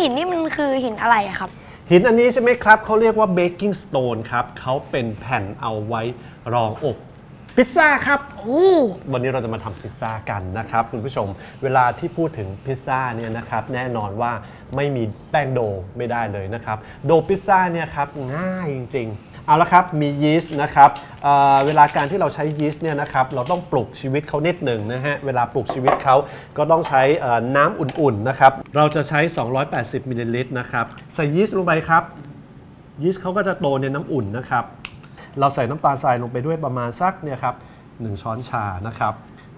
หินนี่มันคือหินอะไรอะครับ หินอันนี้ใช่ไหมครับเขาเรียกว่าเบกกิ้งสโตนครับเขาเป็นแผ่นเอาไว้รองอบพิซซ่าครับโอ้วันนี้เราจะมาทำพิซซ่ากันนะครับคุณผู้ชม เวลาที่พูดถึงพิซซ่าเนี่ยนะครับแน่นอนว่าไม่มีแป้งโดไม่ได้เลยนะครับ โดพิซซ่าเนี่ยครับง่ายจริงๆ เอาละครับมียีสต์นะครับเเวลาการที่เราใช้ยีสต์เนี่ยนะครับเราต้องปลุกชีวิตเขานิดหนึ่งนะฮะเวลาปลุกชีวิตเขาก็ต้องใช้น้ำอุ่นๆนะครับเราจะใช้ 280มิลลิลิตรนะครับใส่ยีสต์ลงไปครับยีสต์เขาก็จะโตในน้ำอุ่นนะครับเราใส่น้ำตาลทรายลงไปด้วยประมาณสักเนี่ยครับหนึ่งช้อนชานะครับ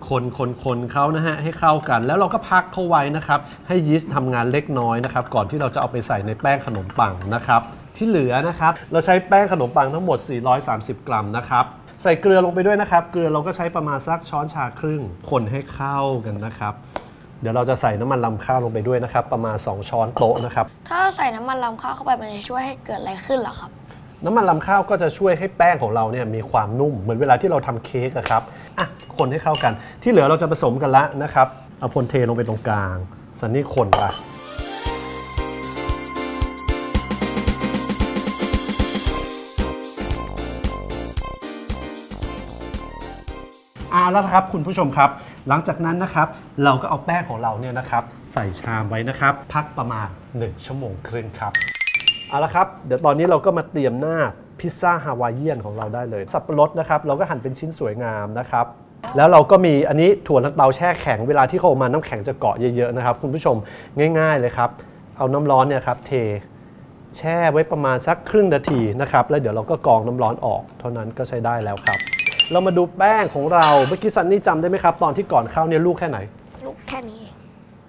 คนคนคนเขานะฮะให้เข้ากัน แล้วเราก็พักเขาไว้นะครับให้ยีสต์ทำงานเล็กน้อยนะครับก่อนที่เราจะเอาไปใส่ในแป้งขนมปังนะครับ ที่เหลือนะครับ เราใช้แป้งขนมปังทั้งหมด 430 กรัมนะครับใส่เกลือลงไปด้วยนะครับ เกลือเราก็ใช้ประมาณสักช้อนชาครึ่ง คนให้เข้ากันนะครับ เดี๋ยวเราจะใส่น้ำมันลำข้าวลงไปด้วยนะครับ ประมาณ 2 ช้อนโต๊ะนะครับ ถ้าใส่น้ำมันลำข้าวเข้าไปมันจะช่วยให้เกิดอะไรขึ้นเหรอครับ น้ำมันลำข้าวก็จะช่วยให้แป้งของเราเนี่ยมีความนุ่มเหมือนเวลาที่เราทำเค้กอะครับอะคนให้เข้ากัน ที่เหลือเราจะผสมกันละนะครับ เอาพลเทลงไปตรงกลางสันนี่คนไป เอาแล้วครับคุณผู้ชมครับ หลังจากนั้นนะครับเราก็เอาแป้งของเราเนี่ยนะครับใส่ชามไว้นะครับ พักประมาณ 1 ชั่วโมงครึ่งครับเอาละครับเดี๋ยวตอนนี้เราก็มาเตรียมหน้าพิซซ่าฮาวายเอียนของเราได้เลย สับปะรดนะครับเราก็หั่นเป็นชิ้นสวยงามนะครับแล้วเราก็มีอันนี้ถั่วลันเตาแช่แข็งเวลาที่เขามาน้ำแข็งจะเกาะเยอะๆนะครับ คุณผู้ชมง่าย ๆเลยครับ เอาน้ำร้อนเนี่ยครับเทแช่ไว้ประมาณสักครึ่งนาทีนะครับ แล้วเดี๋ยวเราก็กรองน้ำร้อนออก เท่านั้นก็ใช้ได้แล้วครับ เรามาดูแป้งของเราเมื่อกี้ซันนี่จำได้ไหมครับ ตอนที่ก่อนเข้าเนี่ยลูกแค่ไหน ลูกแค่นี้เอง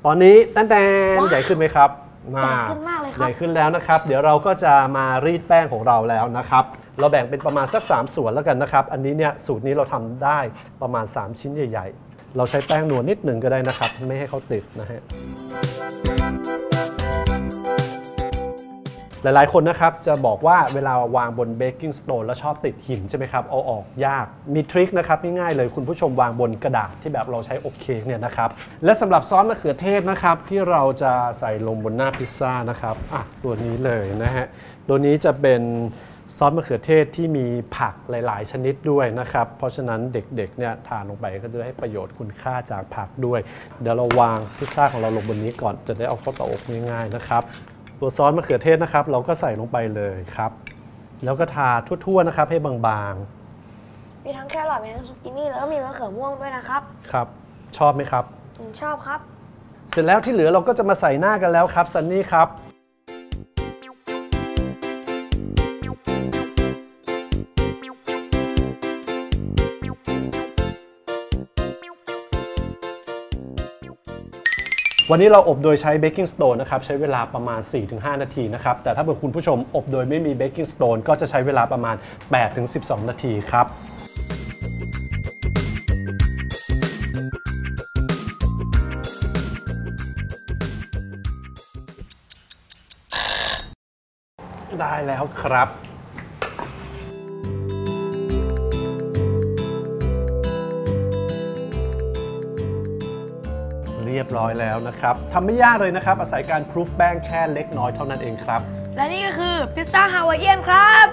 ตอนนี้แตนแตนว้าวใหญ่ขึ้นไหมครับใหญ่ขึ้นมากเลยครับ ใหญ่ขึ้นแล้วนะครับ เดี๋ยวเราก็จะมารีดแป้งของเราแล้วนะครับ เราแบ่งเป็นประมาณสัก 3 ส่วนแล้วกันนะครับ อันนี้เนี่ยสูตรนี้เราทำได้ประมาณ 3 ชิ้นใหญ่ ๆ เราใช้แป้งนวลนิดหนึ่งก็ได้นะครับ ไม่ให้เขาติดนะฮะ หลายๆ คนนะครับจะบอกว่าเวลาวางบนเบกกิ้งสโตนแล้วชอบติดหินใช่ไหมครับเอาออกยากมีทริคนะครับง่ายๆเลยคุณผู้ชมวางบนกระดาษที่แบบเราใช้อบเค้กเนี่ยนะครับและสำหรับซอสมะเขือเทศนะครับที่เราจะใส่ลงบนหน้าพิซซ่านะครับอะตัวนี้เลยนะฮะตัวนี้จะเป็นซอสมะเขือเทศที่มีผักหลาย ๆ ชนิดด้วยนะครับ เพราะฉะนั้นเด็ก ๆ เนี่ยทานลงไปก็จะได้ประโยชน์คุณค่าจากผักด้วย เดี๋ยวเราวางพิซซ่าของเราลงบนนี้ก่อนจะได้เอาเข้าเตาอบง่าย ๆ นะครับ ตัวซอสมะเขือเทศนะครับ เราก็ใส่ลงไปเลยครับ แล้วก็ทาทั่วๆนะครับให้บางมีทั้งแครอทมีทั้งซุกินี่แล้วก็มีมะเขือม่วงด้วยนะครับๆครับ ชอบไหมครับ ผมชอบครับ เสร็จแล้วที่เหลือเราก็จะมาใส่หน้ากันแล้วครับซันนี่ครับ วันนี้เราอบโดยใช้เบกกิ้งสโตนนะครับใช้เวลาประมาณ 4-5 นาทีนะครับแต่ถ้าเกิดคุณผู้ชมอบโดยไม่มีเบกกิ้งสโตนก็จะใช้เวลาประมาณ 8-12 นาทีครับได้แล้วครับ รียบร้อยแล้วนะครับทำไม่ยากเลยนะครับ อาศัยการพรูฟแป้งแค่เล็กน้อยเท่านั้นเองครับ และนี่ก็คือพิซซ่าฮาวายเอียนครับ